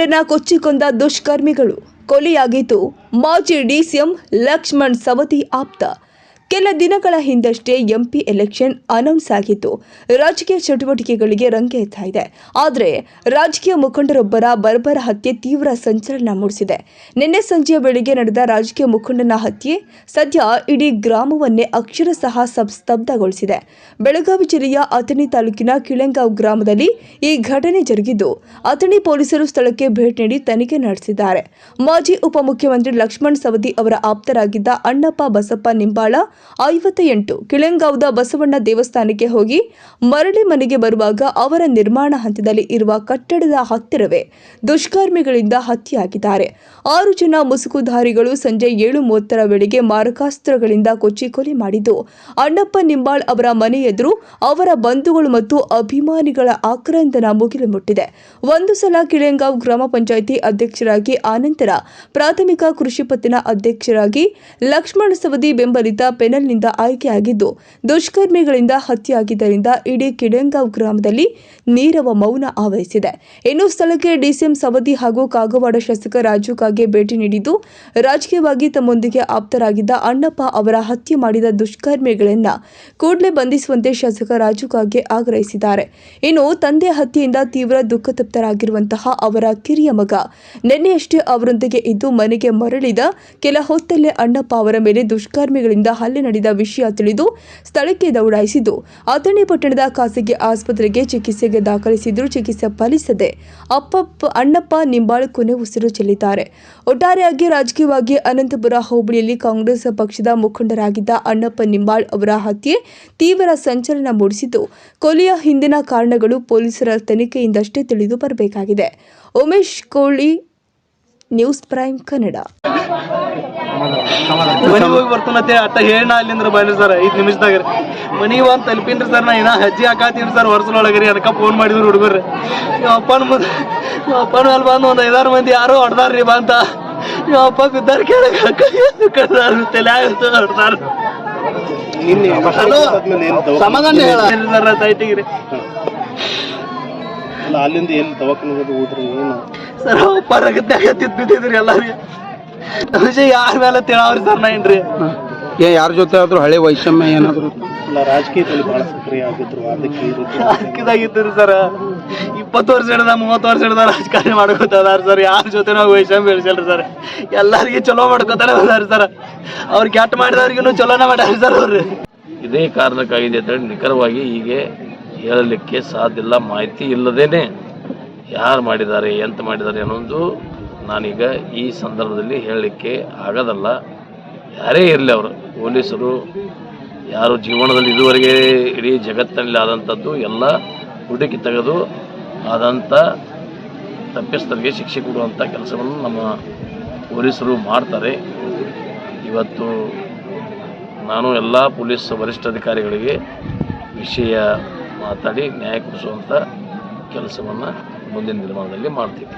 ಮುಖಂಡನ ಕೊಚ್ಚಿಕೊಂಡ ದುಷ್ಕರ್ಮಿಗಳು ಕೊಲೆಯಾಗಿದ್ದು ಮಾಜಿ ಡಿಸಿಎಂ ಲಕ್ಷ್ಮಣ್ ಸವದಿ ಆಪ್ತ ಕೆಲ ದಿನಗಳ ಹಿಂದಷ್ಟೇ ಎಂಪಿ ಎಲೆಕ್ಷನ್ ಅನೌನ್ಸ್ ಆಗಿತ್ತು. ರಾಜಕೀಯ ಚಟುವಟಿಕೆಗಳಿಗೆ ರಂಗೇರ್ತಾ ಇದೆ. ಆದರೆ ರಾಜಕೀಯ ಮುಖಂಡರೊಬ್ಬರ ಬರ್ಬರ ಹತ್ಯೆ ತೀವ್ರ ಸಂಚಲನ ಮೂಡಿಸಿದೆ. ನಿನ್ನೆ ಸಂಜೆಯ ವೇಳೆಗೆ ನಡೆದ ರಾಜಕೀಯ ಮುಖಂಡನ ಹತ್ಯೆ ಸದ್ಯ ಇಡೀ ಗ್ರಾಮವನ್ನೇ ಅಕ್ಷರಶಃ ಸ್ತಬ್ಧಗೊಳಿಸಿದೆ. ಬೆಳಗಾವಿ ಜಿಲ್ಲೆಯ ಅಥಣಿ ತಾಲೂಕಿನ ಕಿಳೆಂಗಾವ್ ಗ್ರಾಮದಲ್ಲಿ ಈ ಘಟನೆ ಜರುಗಿದ್ದು, ಅಥಣಿ ಪೊಲೀಸರು ಸ್ಥಳಕ್ಕೆ ಭೇಟಿ ನೀಡಿ ತನಿಖೆ ನಡೆಸಿದ್ದಾರೆ. ಮಾಜಿ ಉಪಮುಖ್ಯಮಂತ್ರಿ ಲಕ್ಷ್ಮಣ್ ಸವದಿ ಅವರ ಆಪ್ತರಾಗಿದ್ದ ಅಣ್ಣಪ್ಪ ಬಸಪ್ಪ ನಿಂಬಾಳ ಐವತ್ತ ಎಂಟು ಕಿಳೆಂಗಾವ್ದ ಬಸವಣ್ಣ ದೇವಸ್ಥಾನಕ್ಕೆ ಹೋಗಿ ಮರಳಿ ಮನೆಗೆ ಬರುವಾಗ ಅವರ ನಿರ್ಮಾಣ ಹಂತದಲ್ಲಿ ಇರುವ ಕಟ್ಟಡದ ಹತ್ತಿರವೇ ದುಷ್ಕರ್ಮಿಗಳಿಂದ ಹತ್ಯೆಯಾಗಿದ್ದಾರೆ. ಆರು ಜನ ಮುಸುಕುಧಾರಿಗಳು ಸಂಜೆ ಏಳು ಮೂವತ್ತರ ವೇಳೆಗೆ ಮಾರಕಾಸ್ತ್ರಗಳಿಂದ ಕೊಚ್ಚಿ ಕೊಲೆ ಮಾಡಿದ್ದು, ಅಣ್ಣಪ್ಪ ನಿಂಬಾಳ್ ಅವರ ಮನೆ ಎದುರು ಅವರ ಬಂಧುಗಳು ಮತ್ತು ಅಭಿಮಾನಿಗಳ ಆಕ್ರಂದನ ಮುಗಿಲು ಮುಟ್ಟಿದೆ ಒಂದು ಸಲ ಕಿಳೆಂಗಾವ್ ಗ್ರಾಮ ಪಂಚಾಯಿತಿ ಅಧ್ಯಕ್ಷರಾಗಿ ಆನಂತರ ಪ್ರಾಥಮಿಕ ಕೃಷಿ ಪತ್ತಿನ ಅಧ್ಯಕ್ಷರಾಗಿ ಲಕ್ಷ್ಮಣ ಸವದಿ ಬೆಂಬಲಿತ ಪೆನಲ್ನಿಂದ ಆಯ್ಕೆಯಾಗಿದ್ದು, ದುಷ್ಕರ್ಮಿಗಳಿಂದ ಹತ್ಯೆಯಾಗಿದ್ದರಿಂದ ಇಡೀ ಕಿಡೆಂಗಾವ್ ಗ್ರಾಮದಲ್ಲಿ ನೀರವ ಮೌನ ಆವರಿಸಿದೆ. ಇನ್ನು ಸ್ಥಳಕ್ಕೆ ಡಿಸಿಎಂ ಸವದಿ ಹಾಗೂ ಕಾಗವಾಡ ಶಾಸಕ ರಾಜು ಕಾಗೆ ಭೇಟಿ ನೀಡಿದ್ದು, ರಾಜಕೀಯವಾಗಿ ತಮ್ಮೊಂದಿಗೆ ಆಪ್ತರಾಗಿದ್ದ ಅಣ್ಣಪ್ಪ ಅವರ ಹತ್ಯೆ ಮಾಡಿದ ದುಷ್ಕರ್ಮಿಗಳನ್ನ ಕೂಡಲೇ ಬಂಧಿಸುವಂತೆ ಶಾಸಕ ರಾಜು ಕಾಗೆ ಆಗ್ರಹಿಸಿದ್ದಾರೆ. ಇನ್ನು ತಂದೆ ಹತ್ಯೆಯಿಂದ ತೀವ್ರ ದುಃಖತಪ್ತರಾಗಿರುವಂತಹ ಅವರ ಕಿರಿಯ ಮಗ ನಿನ್ನೆಯಷ್ಟೇ ಅವರೊಂದಿಗೆ ಇದ್ದು ಮನೆಗೆ ಮರಳಿದ ಕೆಲ ಹೊತ್ತಲ್ಲೇ ಅಣ್ಣಪ್ಪ ಅವರ ಮೇಲೆ ದುಷ್ಕರ್ಮಿಗಳಿಂದ ಹಲ್ಲೆ ನಡೆದ ವಿಷಯ ತಿಳಿದು ಸ್ಥಳಕ್ಕೆ ದೌಡಾಯಿಸಿದ್ದು, ಅಥಣಿ ಪಟ್ಟಣದ ಖಾಸಗಿ ಆಸ್ಪತ್ರೆಗೆ ಚಿಕಿತ್ಸೆಗೆ ದಾಖಲಿಸಿದ್ದು ಚಿಕಿತ್ಸೆ ಫಲಿಸದೆ ಅಪ್ಪಪ್ಪ, ಅಣ್ಣಪ್ಪ ನಿಂಬಾಳ್ ಕೊನೆ ಉಸಿರು ಚೆಲ್ಲಿದ್ದಾರೆ. ಒಟ್ಟಾರೆಯಾಗಿ ರಾಜಕೀಯವಾಗಿ ಅನಂತಪುರ ಹೋಬಳಿಯಲ್ಲಿ ಕಾಂಗ್ರೆಸ್ ಪಕ್ಷದ ಮುಖಂಡರಾಗಿದ್ದ ಅಣ್ಣಪ್ಪ ನಿಂಬಾಳ್ ಅವರ ಹತ್ಯೆ ತೀವ್ರ ಸಂಚಲನ ಮೂಡಿಸಿದ್ದು, ಕೊಲೆಯ ಹಿಂದಿನ ಕಾರಣಗಳು ಪೊಲೀಸರ ತನಿಖೆಯಿಂದಷ್ಟೇ ತಿಳಿದು ಬರಬೇಕಾಗಿದೆ. ಉಮೇಶ್ ಕೋಳಿ, ನ್ಯೂಸ್ ಪ್ರೈಮ್ ಕನ್ನಡ. ಮನೆಗೆ ಹೋಗಿ ಬರ್ತನತ್ತೆ ಅಟ್ಟ ಹೇಳ ಅಲ್ಲಿಂದ್ರ ಬನ್ನಿ ಸರ್ ಐದು ನಿಮಿಷದಾಗ ಮನಿಗೆ ಒಂದ್ ತಲುಪಿನ್ರಿ ಸರ್ ನಾ ಇನ್ನ ಹಜ್ಜಿ ಹಾಕಾತೀನಿ ಸರ್ ವರ್ಷದೊಳಗರಿ ಅದಕ್ಕ ಫೋನ್ ಮಾಡಿದ್ರು ಹುಡುಗರು. ನಿಮ್ಮ ಅಪ್ಪನ ಮುಂದೆ ನಿಮ್ಮ ಅಪ್ಪನ ಮೇಲೆ ಬಂದು ಒಂದು ಐದಾರು ಮಂದಿ ಯಾರೋ ಹೊಡ್ದಾರ್ರಿ ಬಂತ. ನಿಮ್ಮ ಅಪ್ಪ ಬಿದ್ದಾರ ಕೇಳಕ್ಕೆ ಕಡ್ದಾರ ತಲೆ ಆಗುತ್ತೆ ಹೊಡ್ದಾರ. ಸಮಾಧಾನ ಹೇಳ. ಸೈಟಿಗೆ ಅಲ್ಲ ಅಲ್ಲಿಂದ ಎಲ್ಲಿ ದವಾಖಾನೆ ಹೋದ್ರಿ ಏನು? ಸರ್ ಅಪ್ಪ ರಗತ್ತೆ ಬಿದ್ದಿದ್ರಿ ಎಲ್ಲಾರಿ ವಿಷಯ ಯಾರ ಮೇಲೆ ತಿಳಾವ್ರಿ ಸರ್ ನಾ ಏನ್ರಿ? ಏ ಯಾರ ಜೊತೆ ಆದ್ರೂ ಹಳೆ ವೈಷಮ್ಯ ಏನಾದ್ರು? ಇಲ್ಲ ರಾಜಕೀಯದಲ್ಲಿ ಬಹಳ ಸಕ್ರಿಯ ಆಗಿದ್ರು ಅದಕ್ಕೆ ಈ ರೀತಿ ಹಾಕಿದಾಗಿದ್ರಿ ಸರ್. ಇಪ್ಪತ್ತು ವರ್ಷ ಹಿಡ್ದ ಮೂವತ್ತು ವರ್ಷ ಹಿಡ್ದ ರಾಜಕಾರಣ ಮಾಡ್ಕೋತದಾರ ಸರ್. ಯಾರ ಜೊತೆ ನಾವು ವೈಷಮ್ಯ ಬೆಳೆಸಲ್ರಿ ಸರ್. ಎಲ್ಲರಿಗೆ ಚಲೋ ಮಾಡ್ಕೋತಾರೆ ಬಂದಾರ ಸರ್. ಅವ್ರು ಕೆಟ್ಟ ಮಾಡಿದವ್ರಿಗೂ ಚಲೋನ ಮಾಡ್ಯಾರ ಸರ್ ಅವ್ರು. ಇದೇ ಕಾರಣಕ್ಕಾಗಿದೆ ಅಂತೇಳಿ ನಿಖರವಾಗಿ ಹೀಗೆ ಹೇಳಲಿಕ್ಕೆ ಸಾಧ್ಯ ಇಲ್ಲ ಮಾಹಿತಿ ಇಲ್ಲದೇನೆ ಯಾರು ಮಾಡಿದ್ದಾರೆ ಎಂತ ಮಾಡಿದ್ದಾರೆ ಅನ್ನೋದು ನಾನೀಗ ಈ ಸಂದರ್ಭದಲ್ಲಿ ಹೇಳಲಿಕ್ಕೆ ಆಗೋದಲ್ಲ. ಯಾರೇ ಇರಲಿ ಅವರು, ಪೊಲೀಸರು, ಯಾರು ಜೀವನದಲ್ಲಿ ಇದುವರೆಗೆ ಇಡೀ ಜಗತ್ತಿನಲ್ಲಿ ಆದಂಥದ್ದು ಎಲ್ಲ ಹುಡುಕಿ ತೆಗೆದು ಆದಂಥ ತಪ್ಪಿಸ್ತರಿಗೆ ಶಿಕ್ಷೆ ಕೊಡುವಂಥ ಕೆಲಸವನ್ನು ನಮ್ಮ ಪೊಲೀಸರು ಮಾಡ್ತಾರೆ. ಇವತ್ತು ನಾನು ಎಲ್ಲ ಪೊಲೀಸ್ ವರಿಷ್ಠಾಧಿಕಾರಿಗಳಿಗೆ ವಿಷಯ ಮಾತಾಡಿ ನ್ಯಾಯ ಕೊಡಿಸುವಂಥ ಕೆಲಸವನ್ನು ಮುಂದಿನ ದಿನಮಾನದಲ್ಲಿ ಮಾಡ್ತೀವಿ.